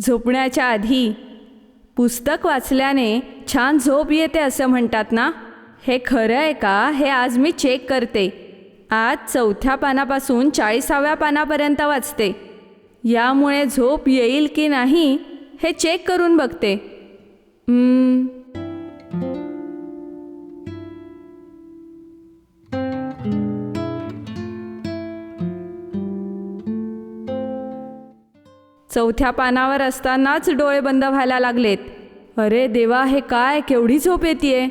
झोपण्याच्या आधी पुस्तक वाचल्याने छान झोप येते असं म्हणतात ना? हे खरं आहे का? हे आज मी चेक करते. आज चौथ्या पानापासून चाळीसाव्या पानापर्यंत वाचते. यामुळे झोप येईल की नाही हे चेक करून बघते. हम्म, चौथ्या पानावर असतानाच डोळे बंद व्हायला लागलेत. अरे देवा हे काय? केवढी झोप येते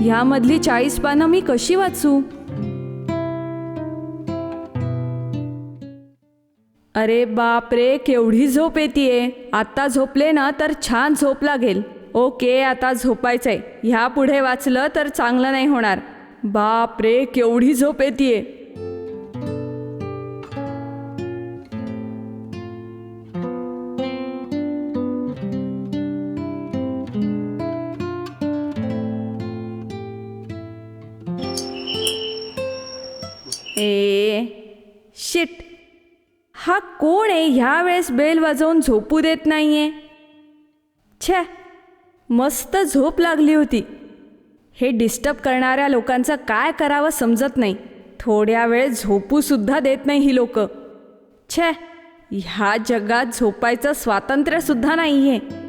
ह्यामधली चाळीस पानं मी कशी वाचू? अरे बाप रे केवढी झोप येते आता झोपले ना तर छान झोप लागेल. ओके आता झोपायचंय. ह्या पुढे वाचलं तर चांगलं नाही होणार. बाप रे केवढी झोप येते ए शिट हा कोण आहे? ह्या वेळेस बेल वाजवून झोपू देत नाहीये. छे मस्त झोप लागली होती. हे डिस्टर्ब करणाऱ्या लोकांचं काय करावं समजत नाही. थोड्या वेळ झोपूसुद्धा देत नाही ही लोक. छे ह्या जगात झोपायचं स्वातंत्र्यसुद्धा नाही आहे